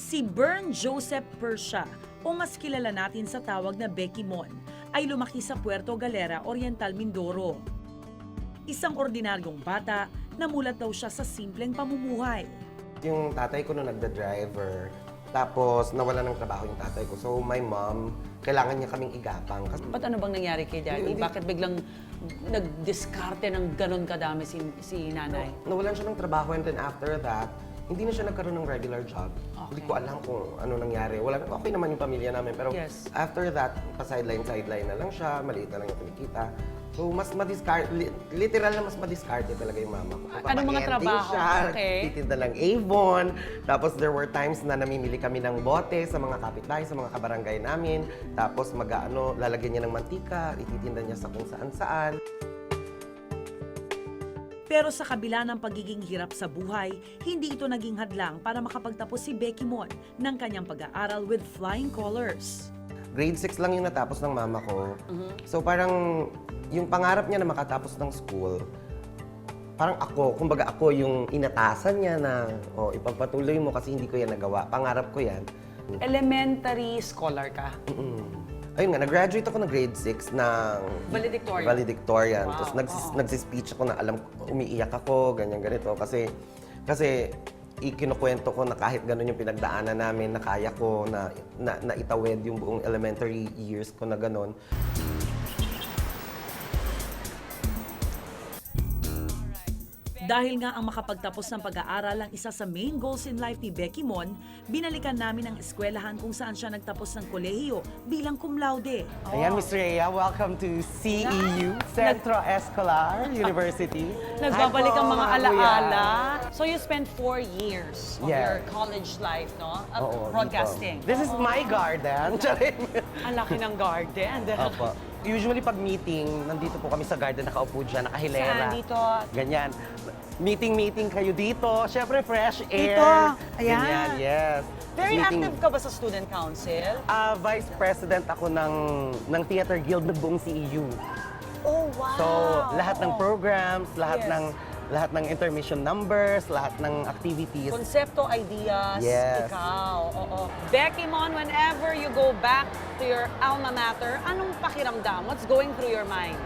Si Bern Joseph Persha, o mas kilala natin sa tawag na Becky Mon, ay lumaki sa Puerto Galera, Oriental Mindoro. Isang ordinaryong bata, namulat daw siya sa simpleng pamumuhay. Yung tatay ko nung nagda-driver, tapos nawala ng trabaho yung tatay ko. So my mom, kailangan niya kaming igapang. Kasi Ba't ano bang nangyari kay daddy? Hindi. Bakit biglang nagdiskarte ng ganon kadami si, si nanay? nawalan siya ng trabaho and then after that, hindi na siya nagkaroon ng regular job. Hindi ko alam kung ano nangyari. Wala, okay naman yung pamilya namin. Pero Yes. after that, pa-sideline-sideline na lang siya. Maliit na lang yung kinikita. So, mas madiscard, li- literal na mas madiscarte talaga yung mama ko. Anong mga trabaho? Siya, Okay. titinda lang Avon. Tapos there were times na namimili kami ng bote sa mga kapitbahay, sa mga kabarangay namin. Tapos mag ano, lalagyan niya ng mantika, ititinda niya sa kung saan-saan. Pero sa kabila ng pagiging hirap sa buhay, hindi ito naging hadlang para makapagtapos si Becky Mon ng kanyang pag-aaral with flying colors. grade 6 lang yung natapos ng mama ko. So parang yung pangarap niya na makatapos ng school, parang ako, kumbaga ako yung inatasan niya na, oh, ipagpatuloy mo kasi hindi ko yan nagawa. Pangarap ko yan. Elementary scholar ka. Mm. Ayun nga, nag-graduate ako ng grade 6 ng Valedictorian. valedictorian. Wow, Tapos nagsis, oo. nagsis-speech ako na alam, umiiyak ako, ganyan ganito. Kasi, kasi ikinukwento ko na kahit ganun yung pinagdaanan namin, na kaya ko na, na, na itawid yung buong elementary years ko na ganun. Dahil nga ang makapagtapos ng pag-aaral ang isa sa main goals in life ni Becky Mon, binalikan namin ang eskwelahan kung saan siya nagtapos ng kolehiyo bilang cum laude. Ayan, Miss Rhea, welcome to CEU, Centro Escolar University. Nagbabalik ang mga alaala. So you spent four years of Yeah. your college life, no? Of Oo, broadcasting. This is my garden. Charing. Ang laki ng garden. Opo. Usually pag meeting, nandito po kami sa garden, nakaupo dyan, nakahilera. Saan? Dito? Ganyan. Meeting-meeting kayo dito. Siyempre, fresh air. Dito? Ayan. Ganyan, yes. Very Meeting- active ka ba sa student council? Ah, Vice President ako ng, ng Theater Guild ng buong CEU. Oh, wow! So, lahat ng programs, lahat Yes. ng lahat ng intermission numbers, lahat ng activities. Konsepto, ideas, Yes. ikaw. Oo. Becky Mon, whenever you go back to your alma mater, anong pakiramdam? What's going through your mind?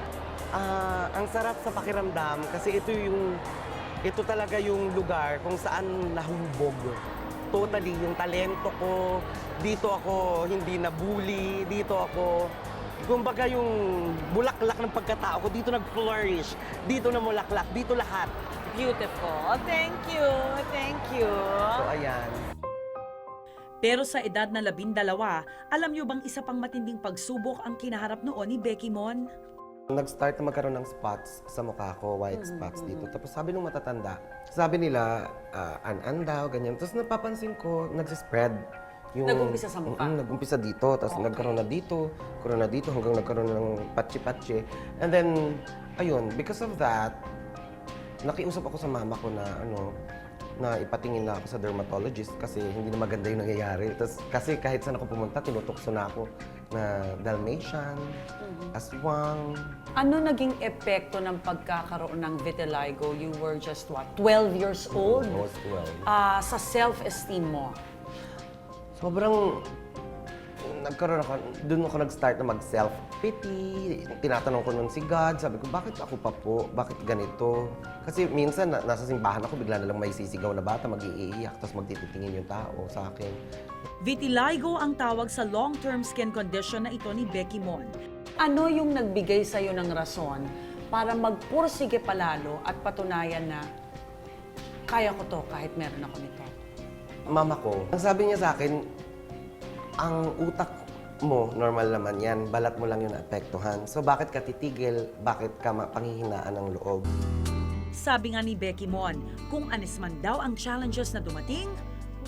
Ah, ang sarap sa pakiramdam kasi ito yung ito talaga yung lugar kung saan nahubog. Totally yung talento ko. Dito ako hindi nabully, dito ako kumbaga yung bulaklak ng pagkatao ko dito nag-flourish. Dito na mulaklak, dito lahat. Beautiful. Thank you. Thank you. So ayan. Pero sa edad na labindalawa, alam niyo bang isa pang matinding pagsubok ang kinaharap noon ni Becky Mon? Nag-start na magkaroon ng spots sa mukha ko, white spots dito. Tapos sabi nung matatanda, sabi nila, ah, an-an daw, ganyan. Tapos napapansin ko, nagsispread. Yung, Nag-umpisa sa mukha? Mm, nag-umpisa dito, tapos nagkaroon na dito, nagkaroon na dito, hanggang nagkaroon na ng patsi-patsi. And then, ayun, because of that, nakiusap ako sa mama ko na, ano, na ipatingin na ako sa dermatologist kasi hindi na maganda yung nangyayari. Tapos, kasi kahit saan ako pumunta, tinutukso na ako na Dalmatian, aswang, Ano naging epekto ng pagkakaroon ng vitiligo? You were just what, 12 years old? Most well. Ah, sa self-esteem mo? Sobrang nagkaroon ako, doon ako nag-start na mag-self-pity. Tinatanong ko nun si God, sabi ko, bakit ako pa po? Bakit ganito? Kasi minsan, na, nasa simbahan ako, bigla na lang may sisigaw na bata, mag-iiyak, tapos magtititingin yung tao sa akin. Vitiligo ang tawag sa long-term skin condition na ito ni Becky Mon. Ano yung nagbigay sa'yo ng rason para magpursige palalo at patunayan na kaya ko to kahit meron ako nito? Mama ko, ang sabi niya sa akin, ang utak mo, normal naman yan, balat mo lang yung naapektuhan. So bakit ka titigil? Bakit ka panghihinaan ng loob? Sabi nga ni Becky Mon, kung anis man daw ang challenges na dumating,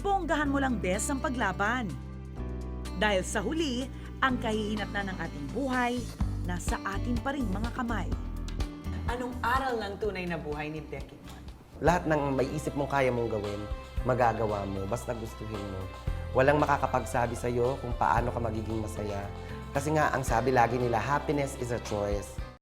bonggahan mo lang bes ang paglaban. Dahil sa huli, ang kahihinat na ng ating buhay, nasa atin pa rin mga kamay. Anong aral ng tunay na buhay ni Becky? lahat ng may isip mong kaya mong gawin, magagawa mo, basta gustuhin mo. Walang makakapagsabi sa'yo kung paano ka magiging masaya. Kasi nga, ang sabi lagi nila, happiness is a choice.